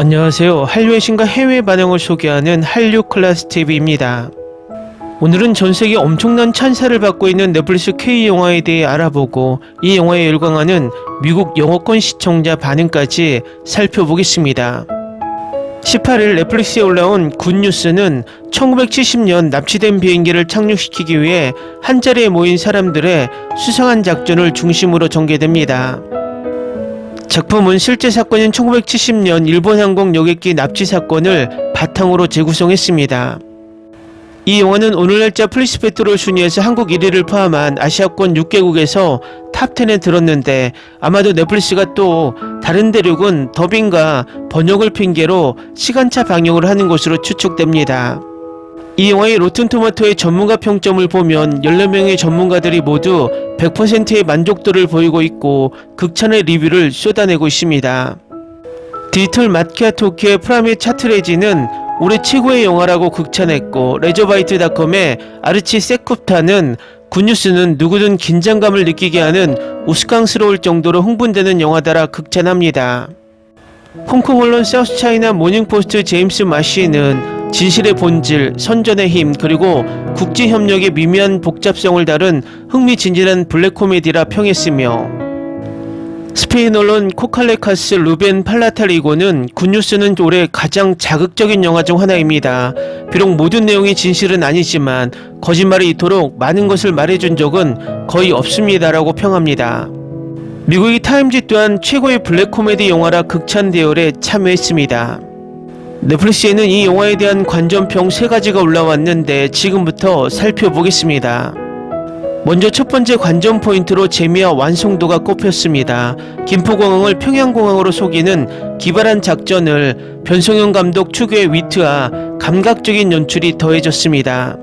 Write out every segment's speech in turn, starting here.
안녕하세요. 한류의 신과 해외 반응을 소개하는 한류 클래스 TV입니다. 오늘은 전 세계 엄청난 찬사를 받고 있는 넷플릭스 K 영화에 대해 알아보고 이 영화에 열광하는 미국 영어권 시청자 반응까지 살펴보겠습니다. 18일 넷플릭스에 올라온 굿뉴스는 1970년 납치된 비행기를 착륙시키기 위해 한자리에 모인 사람들의 수상한 작전을 중심으로 전개됩니다. 작품은 실제 사건인 1970년 일본 항공 여객기 납치 사건을 바탕으로 재구성했습니다. 이 영화는 오늘 날짜 플리스페트롤 순위에서 한국 1위를 포함한 아시아권 6개국에서 탑10에 들었는데 아마도 넷플릭스가 또 다른 대륙은 더빙과 번역을 핑계로 시간차 방영을 하는 것으로 추측됩니다. 이 영화의 로튼토마토의 전문가 평점을 보면 14명의 전문가들이 모두 100%의 만족도를 보이고 있고 극찬의 리뷰를 쏟아내고 있습니다. 디지털 마키아토키의 프라미 차트레지는 올해 최고의 영화라고 극찬했고 레저바이트닷컴의 아르치 세쿠프타는 굿뉴스는 누구든 긴장감을 느끼게 하는 우스꽝스러울 정도로 흥분되는 영화다라 극찬합니다. 홍콩 언론 사우스 차이나 모닝포스트 제임스 마시는 진실의 본질, 선전의 힘, 그리고 국제협력의 미미한 복잡성을 다룬 흥미진진한 블랙 코미디라 평했으며 스페인 언론 코칼레카스 루벤 팔라타리고는 굿뉴스는 올해 가장 자극적인 영화 중 하나입니다. 비록 모든 내용이 진실은 아니지만 거짓말이 이토록 많은 것을 말해준 적은 거의 없습니다라고 평합니다. 미국의 타임지 또한 최고의 블랙 코미디 영화라 극찬 대열에 참여했습니다. 넷플릭스에는 이 영화에 대한 관전평 세 가지가 올라왔는데 지금부터 살펴보겠습니다. 먼저 첫 번째 관전 포인트로 재미와 완성도가 꼽혔습니다. 김포공항을 평양공항으로 속이는 기발한 작전을 변성현 감독 추구의 위트와 감각적인 연출이 더해졌습니다.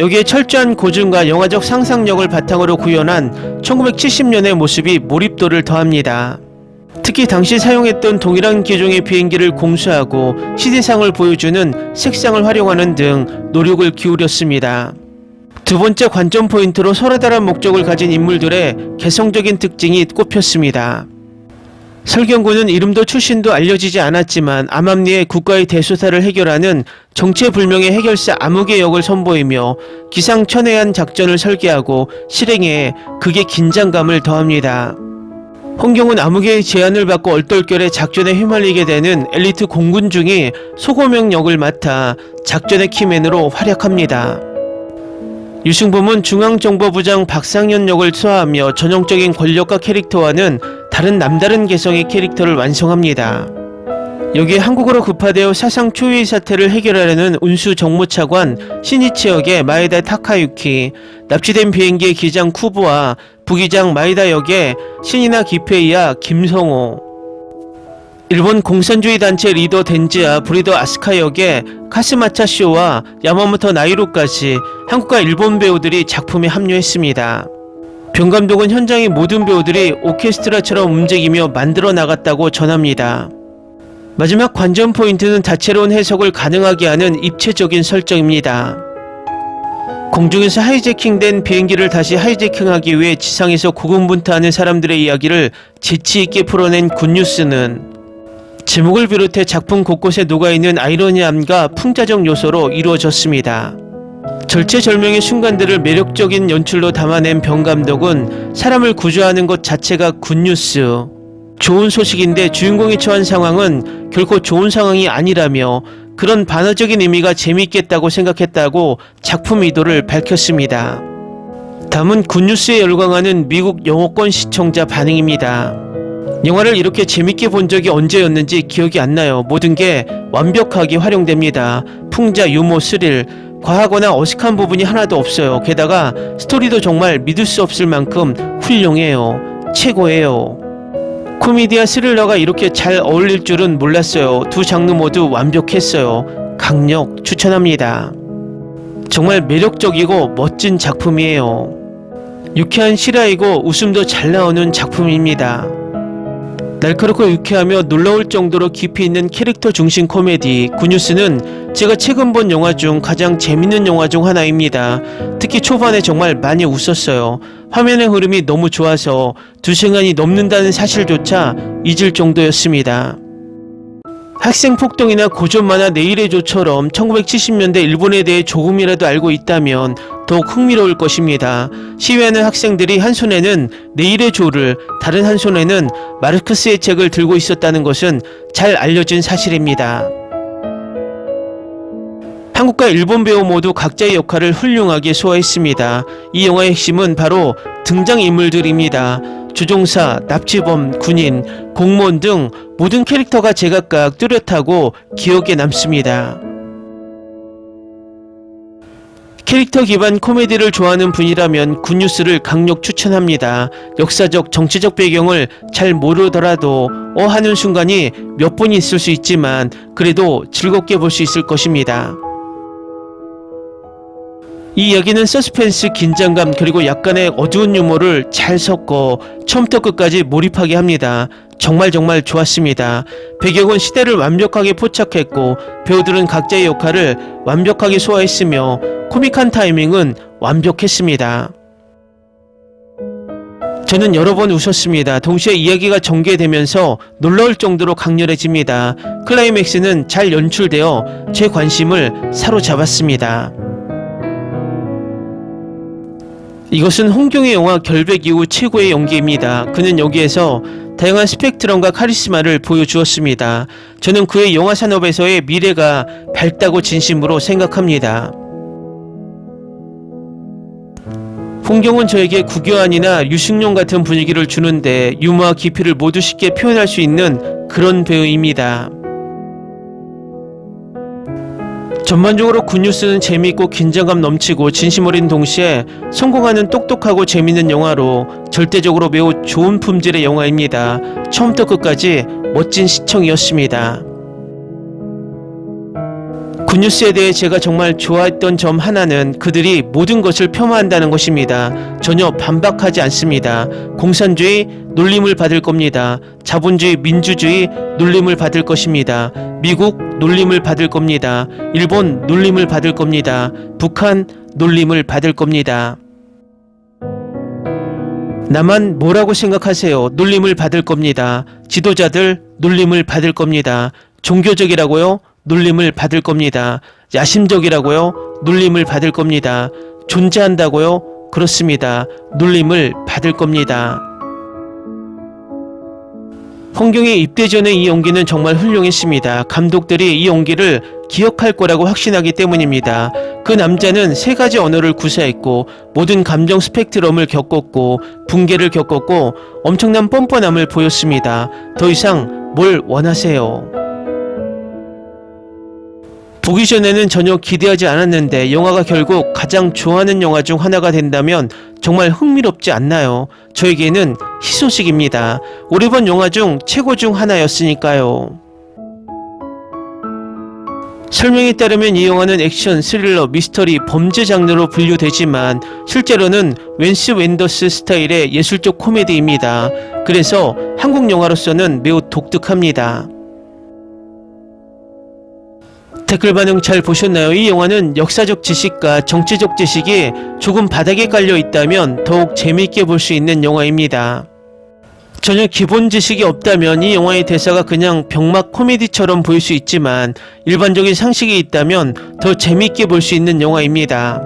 여기에 철저한 고증과 영화적 상상력을 바탕으로 구현한 1970년의 모습이 몰입도를 더합니다. 특히 당시 사용했던 동일한 기종의 비행기를 공수하고 시대상을 보여주는 색상을 활용하는 등 노력을 기울였습니다. 두 번째 관전 포인트로 서로 다른 목적을 가진 인물들의 개성적인 특징이 꼽혔습니다. 설경구는 이름도 출신도 알려지지 않았지만 암암리의 국가의 대소사를 해결하는 정체불명의 해결사 암흑의 역을 선보이며 기상천외한 작전을 설계하고 실행해 극의 긴장감을 더합니다. 홍경은 암흑의 제안을 받고 얼떨결에 작전에 휘말리게 되는 엘리트 공군 중의 소고명 역을 맡아 작전의 키맨으로 활약합니다. 유승범은 중앙정보부장 박상현 역을 소화하며 전형적인 권력과 캐릭터와는 다른 남다른 개성의 캐릭터를 완성합니다. 여기에 한국어로 급파되어 사상 초유의 사태를 해결하려는 운수 정무차관 신이치 역의 마에다 타카유키, 납치된 비행기의 기장 쿠보와 부기장 마이다 역의 신이나 기페이야 김성호, 일본 공산주의 단체 리더 덴지와 브리더 아스카 역의 카스마차 쇼와 야마모토 나이로까지 한국과 일본 배우들이 작품에 합류했습니다. 병 감독은 현장의 모든 배우들이 오케스트라처럼 움직이며 만들어 나갔다고 전합니다. 마지막 관전 포인트는 다채로운 해석을 가능하게 하는 입체적인 설정입니다. 공중에서 하이제킹된 비행기를 다시 하이제킹하기 위해 지상에서 고군분투하는 사람들의 이야기를 재치 있게 풀어낸 굿뉴스는 제목을 비롯해 작품 곳곳에 녹아있는 아이러니함과 풍자적 요소로 이루어졌습니다. 절체절명의 순간들을 매력적인 연출로 담아낸 병 감독은 사람을 구조하는 것 자체가 굿뉴스. 좋은 소식인데 주인공이 처한 상황은 결코 좋은 상황이 아니라며 그런 반어적인 의미가 재미있겠다고 생각했다고 작품 의도를 밝혔습니다. 다음은 굿뉴스에 열광하는 미국 영어권 시청자 반응입니다. 영화를 이렇게 재밌게 본 적이 언제였는지 기억이 안 나요. 모든 게 완벽하게 활용됩니다. 풍자, 유머, 스릴, 과하거나 어색한 부분이 하나도 없어요. 게다가 스토리도 정말 믿을 수 없을 만큼 훌륭해요. 최고예요. 코미디와 스릴러가 이렇게 잘 어울릴 줄은 몰랐어요. 두 장르 모두 완벽했어요. 강력 추천합니다. 정말 매력적이고 멋진 작품이에요. 유쾌한 실화이고 웃음도 잘 나오는 작품입니다. 날카롭고 유쾌하며 놀라울 정도로 깊이 있는 캐릭터 중심 코미디 굿뉴스는 제가 최근 본 영화 중 가장 재밌는 영화 중 하나입니다. 특히 초반에 정말 많이 웃었어요. 화면의 흐름이 너무 좋아서 두 시간이 넘는다는 사실조차 잊을 정도였습니다. 학생 폭동이나 고전 만화 내일의 조처럼 1970년대 일본에 대해 조금이라도 알고 있다면 더욱 흥미로울 것입니다. 시위하는 학생들이 한 손에는 내일의 조를 다른 한 손에는 마르크스의 책을 들고 있었다는 것은 잘 알려진 사실입니다. 한국과 일본 배우 모두 각자의 역할을 훌륭하게 소화했습니다. 이 영화의 핵심은 바로 등장인물들입니다. 주종사, 납치범, 군인, 공무원 등 모든 캐릭터가 제각각 뚜렷하고 기억에 남습니다. 캐릭터 기반 코미디를 좋아하는 분이라면 굿뉴스를 강력 추천합니다. 역사적, 정치적 배경을 잘 모르더라도 어 하는 순간이 몇 번 있을 수 있지만 그래도 즐겁게 볼 수 있을 것입니다. 이 이야기는 서스펜스, 긴장감 그리고 약간의 어두운 유머를 잘 섞어 처음부터 끝까지 몰입하게 합니다. 정말 정말 좋았습니다. 배경은 시대를 완벽하게 포착했고 배우들은 각자의 역할을 완벽하게 소화했으며 코믹한 타이밍은 완벽했습니다. 저는 여러 번 웃었습니다. 동시에 이야기가 전개되면서 놀라울 정도로 강렬해집니다. 클라이맥스는 잘 연출되어 제 관심을 사로잡았습니다. 이것은 홍경의 영화 결백 이후 최고의 연기입니다. 그는 여기에서 다양한 스펙트럼과 카리스마를 보여주었습니다. 저는 그의 영화 산업에서의 미래가 밝다고 진심으로 생각합니다. 홍경은 저에게 구교환이나 유승용 같은 분위기를 주는데 유머와 깊이를 모두 쉽게 표현할 수 있는 그런 배우입니다. 전반적으로 굿뉴스는 재미있고 긴장감 넘치고 진심 어린 동시에 성공하는 똑똑하고 재밌는 영화로 절대적으로 매우 좋은 품질의 영화입니다. 처음부터 끝까지 멋진 시청이었습니다. 굿뉴스에 대해 제가 정말 좋아했던 점 하나는 그들이 모든 것을 폄하한다는 것입니다. 전혀 반박하지 않습니다. 공산주의 놀림을 받을 겁니다. 자본주의 민주주의 놀림을 받을 것입니다. 미국 놀림을 받을 겁니다. 일본 놀림을 받을 겁니다. 북한 놀림을 받을 겁니다. 나만 뭐라고 생각하세요? 놀림을 받을 겁니다. 지도자들 놀림을 받을 겁니다. 종교적이라고요? 놀림을 받을 겁니다. 야심적이라고요? 놀림을 받을 겁니다. 존재한다고요? 그렇습니다. 놀림을 받을 겁니다. 홍경의 입대 전의 이 연기는 정말 훌륭했습니다. 감독들이 이 연기를 기억할 거라고 확신하기 때문입니다. 그 남자는 세 가지 언어를 구사했고 모든 감정 스펙트럼을 겪었고 붕괴를 겪었고 엄청난 뻔뻔함을 보였습니다. 더 이상 뭘 원하세요? 보기 전에는 전혀 기대하지 않았는데 영화가 결국 가장 좋아하는 영화 중 하나가 된다면 정말 흥미롭지 않나요? 저에게는 희소식입니다. 올해 본 영화 중 최고 중 하나였으니까요. 설명에 따르면 이 영화는 액션, 스릴러, 미스터리, 범죄 장르로 분류되지만 실제로는 웬스 웬더스 스타일의 예술적 코미디입니다. 그래서 한국 영화로서는 매우 독특합니다. 댓글 반응 잘 보셨나요? 이 영화는 역사적 지식과 정치적 지식이 조금 바닥에 깔려 있다면 더욱 재미있게 볼 수 있는 영화입니다. 전혀 기본 지식이 없다면 이 영화의 대사가 그냥 병맛 코미디처럼 보일 수 있지만 일반적인 상식이 있다면 더 재미있게 볼 수 있는 영화입니다.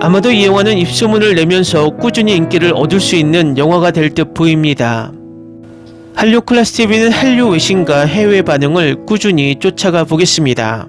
아마도 이 영화는 입소문을 내면서 꾸준히 인기를 얻을 수 있는 영화가 될 듯 보입니다. 한류 클래스 TV는 한류 외신과 해외 반응을 꾸준히 쫓아가 보겠습니다.